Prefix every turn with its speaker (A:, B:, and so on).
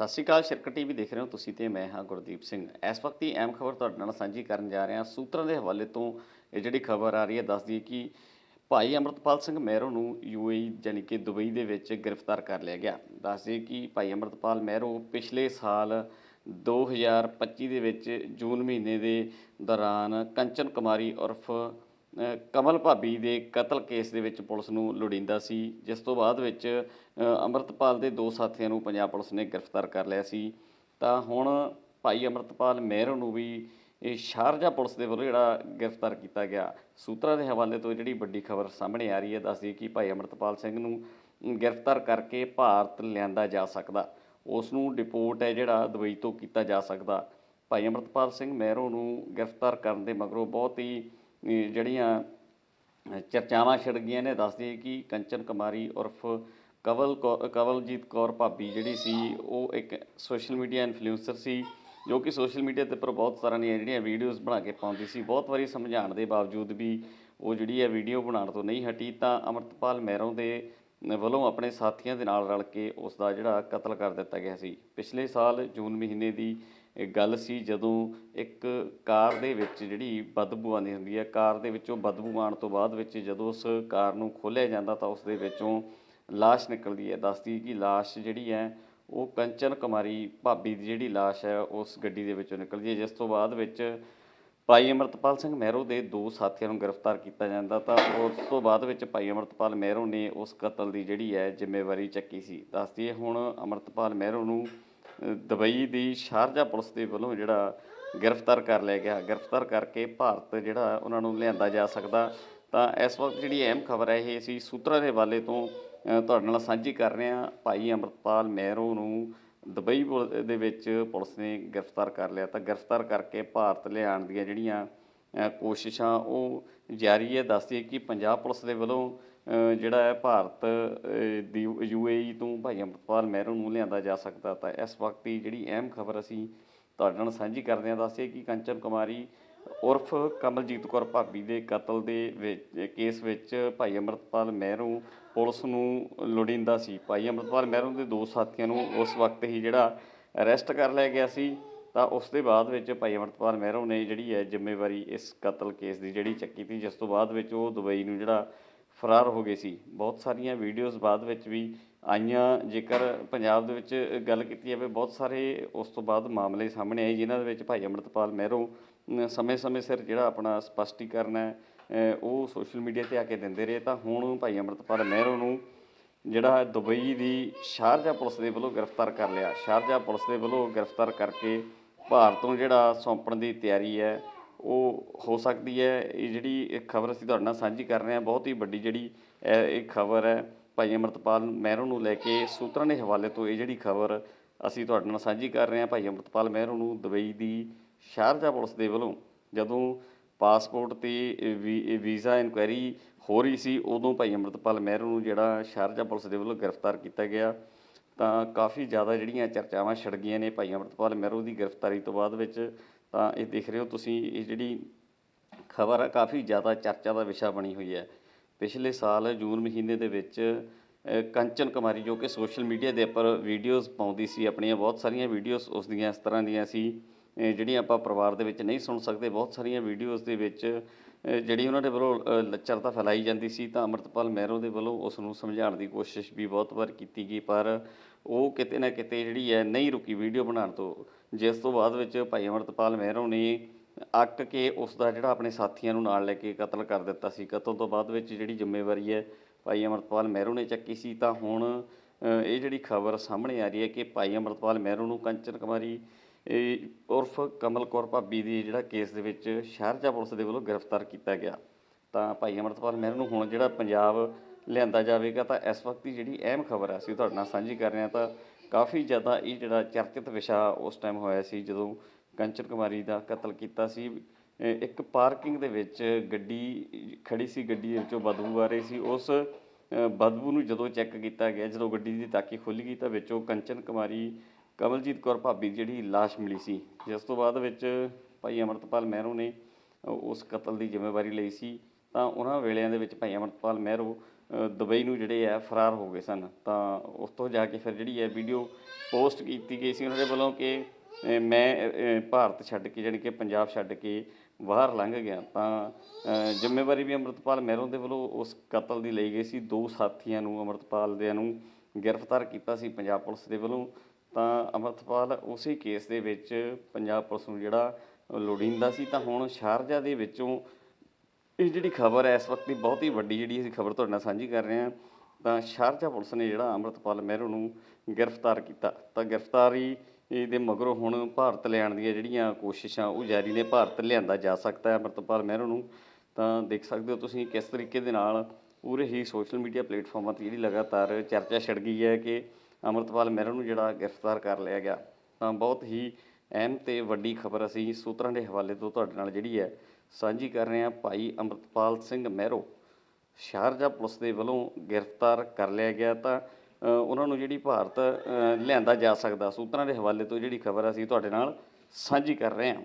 A: ਸਤਿ ਸ਼੍ਰੀ ਅਕਾਲ, ਸ਼ਿਰਕਤ ਟੀਵੀ ਦੇਖ ਰਹੇ ਹੋ ਤੁਸੀਂ ਤੇ ਮੈਂ ਹਾਂ ਗੁਰਦੀਪ ਸਿੰਘ। ਇਸ ਵਕਤ ਦੀ ਅਹਿਮ ਖਬਰ ਤੁਹਾਡੇ ਨਾਲ ਸਾਂਝੀ ਕਰਨ ਜਾ ਰਹੇ। ਹਾਂ ਸੂਤਰਾਂ ਦੇ ਹਵਾਲੇ ਤੋਂ ਇਹ ਜਿਹੜੀ ਖਬਰ ਆ ਰਹੀ ਹੈ, ਦੱਸਦੀ ਹੈ ਕਿ ਭਾਈ ਅਮਰਤਪਾਲ ਸਿੰਘ ਮਹਿਰੋ ਨੂੰ ਯੂਏਈ ਯਾਨੀ ਕਿ ਦੁਬਈ ਦੇ ਵਿੱਚ ਗ੍ਰਿਫਤਾਰ ਕਰ ਲਿਆ ਗਿਆ। ਦੱਸਦੇ ਕਿ ਭਾਈ ਅਮਰਤਪਾਲ ਮਹਿਰੋ ਪਿਛਲੇ ਸਾਲ 2025 ਦੇ ਵਿੱਚ ਜੂਨ ਮਹੀਨੇ ਦੇ ਦੌਰਾਨ ਕੰਚਨ ਕੁਮਾਰੀ ਉਰਫ ਕਮਲ ਭਾਬੀ ਦੇ ਕਤਲ ਕੇਸ ਦੇ ਵਿੱਚ ਪੁਲਿਸ ਨੂੰ ਲੋੜੀਂਦਾ ਸੀ, ਜਿਸ ਤੋਂ ਬਾਅਦ ਵਿੱਚ ਅੰਮ੍ਰਿਤਪਾਲ ਦੇ ਦੋ ਸਾਥੀਆਂ ਨੂੰ ਪੰਜਾਬ ਪੁਲਿਸ ਨੇ ਗ੍ਰਿਫਤਾਰ ਕਰ ਲਿਆ ਸੀ। ਤਾਂ ਹੁਣ ਭਾਈ ਅੰਮ੍ਰਿਤਪਾਲ ਮਹਿਰੋ ਨੂੰ ਵੀ ਇਹ ਸ਼ਾਰਜਾ ਪੁਲਿਸ ਦੇ ਵੱਲੋਂ ਜਿਹੜਾ ਗ੍ਰਿਫਤਾਰ ਕੀਤਾ ਗਿਆ। ਸੂਤਰਾਂ ਦੇ ਹਵਾਲੇ ਤੋਂ ਜਿਹੜੀ ਵੱਡੀ ਖਬਰ ਸਾਹਮਣੇ ਆ ਰਹੀ ਹੈ, ਦੱਸਦੀ ਕਿ ਭਾਈ ਅੰਮ੍ਰਿਤਪਾਲ ਸਿੰਘ ਨੂੰ ਗ੍ਰਿਫਤਾਰ ਕਰਕੇ ਭਾਰਤ ਲਿਆਂਦਾ ਜਾ ਸਕਦਾ। ਉਸ ਨੂੰ ਡਿਪੋਰਟ ਹੈ ਜਿਹੜਾ ਦੁਬਈ ਤੋਂ ਕੀਤਾ ਜਾ ਸਕਦਾ। ਭਾਈ ਅੰਮ੍ਰਿਤਪਾਲ ਸਿੰਘ ਮਹਿਰੋ ਨੂੰ ਗ੍ਰਿਫਤਾਰ ਕਰਨ ਦੇ ਮਗਰੋਂ ਬਹੁਤ ਹੀ ਜਿਹੜੀਆਂ ਚਰਚਾਵਾਂ ਛਿੜ ਗਈਆਂ ਨੇ, ਦੱਸਦੀ ਕਿ ਕੰਚਨ ਕੁਮਾਰੀ ਉਰਫ ਕਵਲ ਕੌ- ਕਵਲਜੀਤ ਕੌਰ ਭਾਬੀ ਜਿਹੜੀ ਸੀ, ਉਹ ਇੱਕ ਸੋਸ਼ਲ ਮੀਡੀਆ ਇਨਫਲੂਐਂਸਰ ਸੀ, ਜੋ ਕਿ ਸੋਸ਼ਲ ਮੀਡੀਆ ਤੇ ਪਰ ਬਹੁਤ ਤਰ੍ਹਾਂ ਦੀਆਂ ਜਿਹੜੀਆਂ ਵੀਡੀਓਜ਼ ਬਣਾ ਕੇ ਪਾਉਂਦੀ ਸੀ। ਬਹੁਤ ਵਾਰੀ ਸਮਝਾਉਣ ਦੇ ਬਾਵਜੂਦ ਵੀ ਉਹ ਜਿਹੜੀ ਹੈ ਵੀਡੀਓ ਬਣਾਉਣ ਤੋਂ ਨਹੀਂ ਹਟੀ, ਤਾਂ ਅਮਰਤਪਾਲ ਮਹਿਰੋਂ ਦੇ ਵੱਲੋਂ ਆਪਣੇ ਸਾਥੀਆਂ ਦੇ ਨਾਲ ਰਲ ਕੇ ਉਸ ਦਾ ਜਿਹੜਾ ਕਤਲ ਕਰ ਦਿੱਤਾ ਗਿਆ ਸੀ। ਪਿਛਲੇ ਸਾਲ ਜੂਨ ਮਹੀਨੇ ਦੀ ਗੱਲ ਸੀ ਜਦੋਂ ਇੱਕ ਕਾਰ ਦੇ ਵਿੱਚ ਜਿਹੜੀ ਬਦਬੂ ਆਉਂਦੀ ਹੁੰਦੀ ਹੈ, ਕਾਰ ਦੇ ਵਿੱਚੋਂ ਬਦਬੂ ਆਉਣ ਤੋਂ ਬਾਅਦ ਵਿੱਚ ਜਦੋਂ ਉਸ ਕਾਰ ਨੂੰ ਖੋਲ੍ਹਿਆ ਜਾਂਦਾ ਤਾਂ ਉਸ ਦੇ ਵਿੱਚੋਂ ਲਾਸ਼ ਨਿਕਲਦੀ ਹੈ। ਦੱਸਦੀ ਕਿ ਲਾਸ਼ ਜਿਹੜੀ ਹੈ, ਉਹ ਕੰਚਨ ਕੁਮਾਰੀ ਭਾਬੀ ਦੀ ਜਿਹੜੀ ਲਾਸ਼ ਹੈ, ਉਸ ਗੱਡੀ ਦੇ ਵਿੱਚੋਂ ਨਿਕਲਦੀ ਹੈ। ਜਿਸ ਤੋਂ ਬਾਅਦ ਵਿੱਚ ਭਾਈ ਅਮਰਤਪਾਲ ਸਿੰਘ ਮਹਿਰੋ ਦੇ ਦੋ ਸਾਥੀਆਂ ਨੂੰ ਗ੍ਰਿਫਤਾਰ ਕੀਤਾ ਜਾਂਦਾ ਤਾਂ ਉਸ ਤੋਂ ਬਾਅਦ ਵਿੱਚ ਭਾਈ ਅਮਰਤਪਾਲ ਮਹਿਰੋ ਨੇ ਉਸ ਕਤਲ ਦੀ ਜਿਹੜੀ ਹੈ, ਜ਼ਿੰਮੇਵਾਰੀ ਚੱਕੀ ਸੀ। ਦੱਸਦੀ ਹੈ, ਹੁਣ ਅਮਰਤਪਾਲ ਮਹਿਰੋ ਨੂੰ ਦੁਬਈ ਦੀ ਸ਼ਾਰਜਾ ਪੁਲਿਸ ਦੇ ਵੱਲੋਂ ਜਿਹੜਾ ਗ੍ਰਿਫਤਾਰ ਕਰ ਲਿਆ ਗਿਆ। ਗ੍ਰਿਫਤਾਰ ਕਰਕੇ ਭਾਰਤ ਜਿਹੜਾ ਉਹਨਾਂ ਨੂੰ ਲਿਆਂਦਾ ਜਾ ਸਕਦਾ। ਤਾਂ ਇਸ ਵਕਤ ਜਿਹੜੀ ਅਹਿਮ ਖਬਰ ਹੈ, ਇਹ ਅਸੀਂ ਸੂਤਰਾਂ ਦੇ ਹਵਾਲੇ ਤੋਂ ਤੁਹਾਡੇ ਨਾਲ ਸਾਂਝੀ ਕਰ ਰਹੇ ਹਾਂ। ਭਾਈ ਅਮਰਤਪਾਲ ਮਹਿਰੋ ਨੂੰ ਦੁਬਈ ਦੇ ਵਿੱਚ ਪੁਲਿਸ ਨੇ ਗ੍ਰਿਫਤਾਰ ਕਰ ਲਿਆ। ਤਾਂ ਗ੍ਰਿਫਤਾਰ ਕਰਕੇ ਭਾਰਤ ਲਿਆਉਣ ਦੀਆਂ ਜਿਹੜੀਆਂ ਕੋਸ਼ਿਸ਼ਾਂ, ਉਹ ਜਾਰੀ ਹੈ। ਦੱਸਦੀ ਹੈ ਕਿ ਪੰਜਾਬ ਪੁਲਿਸ ਦੇ ਵੱਲੋਂ ਜਿਹੜਾ ਹੈ ਭਾਰਤ ਦੀ ਯੂ ਦੀ ਯੂਏਈ ਤੋਂ ਭਾਈ ਅੰਮ੍ਰਿਤਪਾਲ ਮਹਿਰੋ ਨੂੰ ਲਿਆਂਦਾ ਜਾ ਸਕਦਾ ਤਾਂ ਇਸ ਵਕਤ ਦੀ ਜਿਹੜੀ ਅਹਿਮ ਖਬਰ ਅਸੀਂ ਤੁਹਾਡੇ ਨਾਲ ਸਾਂਝੀ ਕਰਦੇ ਹਾਂ ਦੱਸਿਆ ਕਿ ਕੰਚਨ ਕੁਮਾਰੀ ਉਰਫ ਕਮਲਜੀਤ ਕੌਰ ਭਾਬੀ ਦੇ ਕਤਲ ਦੇ ਵਿੱਚ ਕੇਸ ਵਿੱਚ ਭਾਈ ਅੰਮ੍ਰਿਤਪਾਲ ਮਹਿਰੋ ਪੁਲਿਸ ਨੂੰ ਲੋੜੀਂਦਾ ਸੀ। ਭਾਈ ਅੰਮ੍ਰਿਤਪਾਲ ਮਹਿਰੋ ਦੇ ਦੋ ਸਾਥੀਆਂ ਨੂੰ ਉਸ ਵਕਤ ਹੀ ਜਿਹੜਾ ਅਰੈਸਟ ਕਰ ਲਿਆ ਗਿਆ ਸੀ। ਤਾਂ ਉਸ ਦੇ ਬਾਅਦ ਵਿੱਚ ਭਾਈ ਅਮਰਪਾਲ ਮਹਿਰੋ ਨੇ ਜਿਹੜੀ ਹੈ ਜ਼ਿੰਮੇਵਾਰੀ ਇਸ ਕਤਲ ਕੇਸ ਦੀ ਜਿਹੜੀ ਚੱਕੀ ਤੀ, ਜਿਸ ਤੋਂ ਬਾਅਦ ਵਿੱਚ ਉਹ ਦੁਬਈ ਨੂੰ ਜਿਹੜਾ ਫਰਾਰ ਹੋ ਗਏ ਸੀ। ਬਹੁਤ ਸਾਰੀਆਂ ਵੀਡੀਓਜ਼ ਬਾਅਦ ਵਿੱਚ ਵੀ ਆਈਆਂ। ਜੇਕਰ ਪੰਜਾਬ ਦੇ ਵਿੱਚ ਗੱਲ ਕੀਤੀ ਜਾਵੇ, ਬਹੁਤ ਸਾਰੇ ਉਸ ਤੋਂ ਬਾਅਦ ਮਾਮਲੇ ਸਾਹਮਣੇ ਆਏ, ਜਿਨ੍ਹਾਂ ਦੇ ਵਿੱਚ ਭਾਈ ਅਮਰਤਪਾਲ ਮਹਿਰੋ ਸਮੇਂ-ਸਮੇਂ ਸਿਰ ਜਿਹੜਾ ਆਪਣਾ ਸਪਸ਼ਟੀਕਰਨ ਹੈ ਉਹ ਸੋਸ਼ਲ ਮੀਡੀਆ ਤੇ ਆ ਕੇ ਦਿੰਦੇ ਰਹੇ। ਤਾਂ ਹੁਣ ਭਾਈ ਅਮਰਤਪਾਲ ਮਹਿਰੋ ਨੂੰ ਜਿਹੜਾ ਦੁਬਈ ਦੀ ਸ਼ਾਰਜਾ ਪੁਲਿਸ ਦੇ ਵੱਲੋਂ ਗ੍ਰਿਫਤਾਰ ਕਰ ਲਿਆ। ਸ਼ਾਰਜਾ ਪੁਲਿਸ ਦੇ ਵੱਲੋਂ ਗ੍ਰਿਫਤਾਰ ਕਰਕੇ ਭਾਰਤ ਨੂੰ ਜਿਹੜਾ ਸੌਂਪਣ ਦੀ ਤਿਆਰੀ ਹੈ ਉਹ ਹੋ ਸਕਦੀ ਹੈ। ਇਹ ਜਿਹੜੀ ਖਬਰ ਅਸੀਂ ਤੁਹਾਡੇ ਨਾਲ ਸਾਂਝੀ ਕਰ ਰਹੇ ਹਾਂ, ਬਹੁਤ ਹੀ ਵੱਡੀ ਜਿਹੜੀ, ਇਹ ਇਹ ਖਬਰ ਹੈ ਭਾਈ ਅਮਰਤਪਾਲ ਮਹਿਰੋ ਨੂੰ ਲੈ ਕੇ ਸੂਤਰਾਂ ਦੇ ਹਵਾਲੇ ਤੋਂ ਇਹ ਜਿਹੜੀ ਖਬਰ ਅਸੀਂ ਤੁਹਾਡੇ ਨਾਲ ਸਾਂਝੀ ਕਰ ਰਹੇ ਹਾਂ। ਭਾਈ ਅਮਰਤਪਾਲ ਮਹਿਰੋ ਨੂੰ ਦੁਬਈ ਦੀ ਸ਼ਾਰਜਾ ਪੁਲਿਸ ਦੇ ਵੱਲੋਂ ਜਦੋਂ ਪਾਸਪੋਰਟ ਤੇ ਵੀਜ਼ਾ ਇਨਕੁਆਇਰੀ ਹੋ ਰਹੀ ਸੀ, ਉਦੋਂ ਭਾਈ ਅਮਰਤਪਾਲ ਮਹਿਰੋ ਨੂੰ ਜਿਹੜਾ ਸ਼ਾਰਜਾ ਪੁਲਿਸ ਦੇ ਵੱਲੋਂ ਗ੍ਰਿਫਤਾਰ ਕੀਤਾ ਗਿਆ। ਤਾਂ ਕਾਫੀ ਜ਼ਿਆਦਾ ਜਿਹੜੀਆਂ ਚਰਚਾਵਾਂ ਛਿੜ ਗਈਆਂ ਨੇ ਭਾਈ ਅਮਰਤਪਾਲ ਮਹਿਰੋ ਦੀ ਗ੍ਰਿਫਤਾਰੀ ਤੋਂ ਬਾਅਦ ਵਿੱਚ। ਤਾਂ ਇਹ ਦੇਖ ਰਹੇ ਹੋ ਤੁਸੀਂ, ਇਹ ਜਿਹੜੀ ਖਬਰ ਹੈ, ਕਾਫੀ ਜ਼ਿਆਦਾ ਚਰਚਾ ਦਾ ਵਿਸ਼ਾ ਬਣੀ ਹੋਈ ਹੈ। ਪਿਛਲੇ ਸਾਲ ਜੂਨ ਮਹੀਨੇ ਦੇ ਵਿੱਚ ਕੰਚਨ ਕੁਮਾਰੀ ਜੋ ਕਿ ਸੋਸ਼ਲ ਮੀਡੀਆ ਦੇ ਉੱਪਰ ਵੀਡੀਓਜ਼ ਪਾਉਂਦੀ ਸੀ, ਆਪਣੀਆਂ ਬਹੁਤ ਸਾਰੀਆਂ ਵੀਡੀਓਜ਼ ਉਸ ਦੀਆਂ, ਇਸ ਤਰ੍ਹਾਂ ਦੀਆਂ ਸੀ ਜਿਹੜੀਆਂ ਆਪਾਂ ਪਰਿਵਾਰ ਦੇ ਵਿੱਚ ਨਹੀਂ ਸੁਣ ਸਕਦੇ, ਬਹੁਤ ਸਾਰੀਆਂ ਵੀਡੀਓਜ਼ ਦੇ ਵਿੱਚ ਜਿਹੜੀ ਉਹਨਾਂ ਦੇ ਵੱਲੋਂ ਲੱਚਰਤਾ ਫੈਲਾਈ ਜਾਂਦੀ ਸੀ ਤਾਂ ਅਮਰਤਪਾਲ ਮਹਿਰੋ ਦੇ ਵੱਲੋਂ ਉਸ ਨੂੰ ਸਮਝਾਉਣ ਦੀ ਕੋਸ਼ਿਸ਼ ਵੀ ਬਹੁਤ ਵਾਰ ਕੀਤੀ ਗਈ, ਪਰ ਉਹ ਕਿਤੇ ਨਾ ਕਿਤੇ ਜਿਹੜੀ ਹੈ ਨਹੀਂ ਰੁਕੀ ਵੀਡੀਓ ਬਣਾਉਣ ਤੋਂ। ਜਿਸ ਤੋਂ ਬਾਅਦ ਵਿੱਚ ਭਾਈ ਅਮਰਤਪਾਲ ਮਹਿਰੋ ਨੇ ਅੱਕ ਕੇ ਉਸ ਦਾ ਜਿਹੜਾ ਆਪਣੇ ਸਾਥੀਆਂ ਨੂੰ ਨਾਲ ਲੈ ਕੇ ਕਤਲ ਕਰ ਦਿੱਤਾ ਸੀ। ਕਤਲ ਤੋਂ ਬਾਅਦ ਵਿੱਚ ਜਿਹੜੀ ਜ਼ਿੰਮੇਵਾਰੀ ਹੈ ਭਾਈ ਅਮਰਤਪਾਲ ਮਹਿਰੋ ਨੇ ਚੱਕੀ ਸੀ। ਤਾਂ ਹੁਣ ਇਹ ਜਿਹੜੀ ਖਬਰ ਸਾਹਮਣੇ ਆ ਰਹੀ ਹੈ ਕਿ ਭਾਈ ਅਮਰਤਪਾਲ ਮਹਿਰੋ ਨੂੰ ਕੰਚਨ ਕੁਮਾਰੀ ਉਰਫ ਕਮਲ ਕੌਰ ਭਾਬੀ ਦੀ ਜਿਹੜਾ ਕੇਸ ਦੇ ਵਿੱਚ ਸ਼ਹਿਰਜਾ ਪੁਲਿਸ ਦੇ ਵੱਲੋਂ ਗ੍ਰਿਫਤਾਰ ਕੀਤਾ ਗਿਆ। ਤਾਂ ਭਾਈ ਅਮਰਤਪਾਲ ਮਹਿਰੋ ਨੂੰ ਹੁਣ ਜਿਹੜਾ ਪੰਜਾਬ ਲਿਆਂਦਾ ਜਾਵੇਗਾ, ਤਾਂ ਇਸ ਵਕਤ ਦੀ ਜਿਹੜੀ ਅਹਿਮ ਖਬਰ ਹੈ ਅਸੀਂ ਤੁਹਾਡੇ ਨਾਲ ਸਾਂਝੀ ਕਰ ਰਹੇ ਹਾਂ, ਤਾਂ ਕਾਫੀ ਜ਼ਿਆਦਾ ਇਹ ਜਿਹੜਾ ਚਰਚਿਤ ਵਿਸ਼ਾ ਉਸ ਟਾਈਮ ਹੋਇਆ ਸੀ, ਜਦੋਂ ਕੰਚਨ ਕੁਮਾਰੀ ਦਾ ਕਤਲ ਕੀਤਾ ਸੀ। ਇੱਕ ਪਾਰਕਿੰਗ ਦੇ ਵਿੱਚ ਗੱਡੀ ਖੜੀ ਸੀ ਗੱਡੀ ਦੇ ਵਿੱਚੋਂ ਬਦਬੂ ਆ ਰਹੀ ਸੀ। ਉਸ ਬਦਬੂ ਨੂੰ ਜਦੋਂ ਚੈੱਕ ਕੀਤਾ ਗਿਆ, ਜਦੋਂ ਗੱਡੀ ਦੀ ਤਾਕੀ ਖੁੱਲ੍ਹ ਗਈ, ਤਾਂ ਵਿੱਚੋਂ ਕੰਚਨ ਕੁਮਾਰੀ, ਕਮਲਜੀਤ ਕੌਰ ਭਾਬੀ ਦੀ ਜਿਹੜੀ ਲਾਸ਼ ਮਿਲੀ ਸੀ। ਜਿਸ ਤੋਂ ਬਾਅਦ ਵਿੱਚ ਭਾਈ ਅਮਰਤਪਾਲ ਮਹਿਰੋ ਨੇ ਉਸ ਕਤਲ ਦੀ ਜ਼ਿੰਮੇਵਾਰੀ ਲਈ ਸੀ। ਤਾਂ ਉਹਨਾਂ ਵੇਲਿਆਂ ਦੇ ਵਿੱਚ ਭਾਈ ਅਮਰਤਪਾਲ ਮਹਿਰੋ ਦੁਬਈ ਨੂੰ ਜਿਹੜੇ ਹੈ ਫਰਾਰ ਹੋ ਗਏ ਸਨ। ਤਾਂ ਉਸ ਤੋਂ ਜਾ ਕੇ ਫਿਰ ਜਿਹੜੀ ਹੈ ਵੀਡੀਓ ਪੋਸਟ ਕੀਤੀ ਗਈ ਸੀ, ਉਹਨਾਂ ਦੇ ਵੱਲੋਂ ਕਿ ਮੈਂ ਭਾਰਤ ਛੱਡ ਕੇ, ਜਾਣੀ ਕਿ ਪੰਜਾਬ ਛੱਡ ਕੇ ਬਾਹਰ ਲੰਘ ਗਿਆ। ਤਾਂ ਜ਼ਿੰਮੇਵਾਰੀ ਵੀ ਅੰਮ੍ਰਿਤਪਾਲ ਮਹਿਰੋਂ ਦੇ ਵੱਲੋਂ ਉਸ ਕਤਲ ਦੀ ਲਈ ਗਈ ਸੀ। ਦੋ ਸਾਥੀਆਂ ਨੂੰ ਅੰਮ੍ਰਿਤਪਾਲ ਦੇ ਨੂੰ ਗ੍ਰਿਫਤਾਰ ਕੀਤਾ ਸੀ ਪੰਜਾਬ ਪੁਲਿਸ ਦੇ ਵੱਲੋਂ। ਤਾਂ ਅੰਮ੍ਰਿਤਪਾਲ ਉਸੇ ਕੇਸ ਦੇ ਵਿੱਚ ਪੰਜਾਬ ਪੁਲਿਸ ਨੂੰ ਜਿਹੜਾ ਲੋੜੀਂਦਾ ਸੀ, ਤਾਂ ਹੁਣ ਸ਼ਾਰਜਾ ਦੇ ਵਿੱਚੋਂ ਇਹ ਜਿਹੜੀ ਖਬਰ ਹੈ, ਇਸ ਵਕਤ ਦੀ ਬਹੁਤ ਹੀ ਵੱਡੀ ਜਿਹੜੀ ਅਸੀਂ ਖਬਰ ਤੁਹਾਡੇ ਨਾਲ ਸਾਂਝੀ ਕਰ ਰਹੇ ਹਾਂ, ਤਾਂ ਸ਼ਾਰਜਾ ਪੁਲਿਸ ਨੇ ਜਿਹੜਾ ਅੰਮ੍ਰਿਤਪਾਲ ਮਹਿਰੋ ਨੂੰ ਗ੍ਰਿਫਤਾਰ ਕੀਤਾ। ਤਾਂ ਗ੍ਰਿਫਤਾਰੀ ਦੇ ਮਗਰੋਂ ਹੁਣ ਭਾਰਤ ਲਿਆਉਣ ਦੀਆਂ ਜਿਹੜੀਆਂ ਕੋਸ਼ਿਸ਼ਾਂ, ਉਹ ਜਾਰੀ ਨੇ। ਭਾਰਤ ਲਿਆਂਦਾ ਜਾ ਸਕਦਾ ਹੈ ਅੰਮ੍ਰਿਤਪਾਲ ਮਹਿਰੂ ਨੂੰ। ਤਾਂ ਦੇਖ ਸਕਦੇ ਹੋ ਤੁਸੀਂ ਕਿਸ ਤਰੀਕੇ ਦੇ ਨਾਲ ਪੂਰੇ ਹੀ ਸੋਸ਼ਲ ਮੀਡੀਆ ਪਲੇਟਫਾਰਮਾਂ ਤੇ ਜਿਹੜੀ ਲਗਾਤਾਰ ਚਰਚਾ ਛਿੜ ਗਈ ਹੈ ਕਿ ਅੰਮ੍ਰਿਤਪਾਲ ਮਹਿਰੂ ਨੂੰ ਜਿਹੜਾ ਗ੍ਰਿਫਤਾਰ ਕਰ ਲਿਆ ਗਿਆ। ਤਾਂ ਬਹੁਤ ਹੀ ਅਹਿਮ ਤੇ ਵੱਡੀ ਖਬਰ ਅਸੀਂ ਸੂਤਰਾਂ ਦੇ ਹਵਾਲੇ ਤੋਂ ਤੁਹਾਡੇ ਨਾਲ ਜਿਹੜੀ ਹੈ ਸਾਂਝੀ ਕਰ ਰਹੇ ਹਾਂ ਭਾਈ ਅੰਮ੍ਰਿਤਪਾਲ ਸਿੰਘ ਮਹਿਰੋ। ਸ਼ਾਰਜਾ ਪੁਲਿਸ ਦੇ ਵੱਲੋਂ ਗ੍ਰਿਫਤਾਰ ਕਰ ਲਿਆ ਗਿਆ ਤਾਂ ਉਹਨਾਂ ਨੂੰ ਜਿਹੜੀ ਭਾਰਤ ਲਿਆਂਦਾ ਜਾ ਸਕਦਾ, ਸੂਤਰਾਂ ਦੇ ਹਵਾਲੇ ਤੋਂ ਜਿਹੜੀ ਖਬਰ ਅਸੀਂ ਤੁਹਾਡੇ ਨਾਲ ਸਾਂਝੀ ਕਰ ਰਹੇ ਹਾਂ।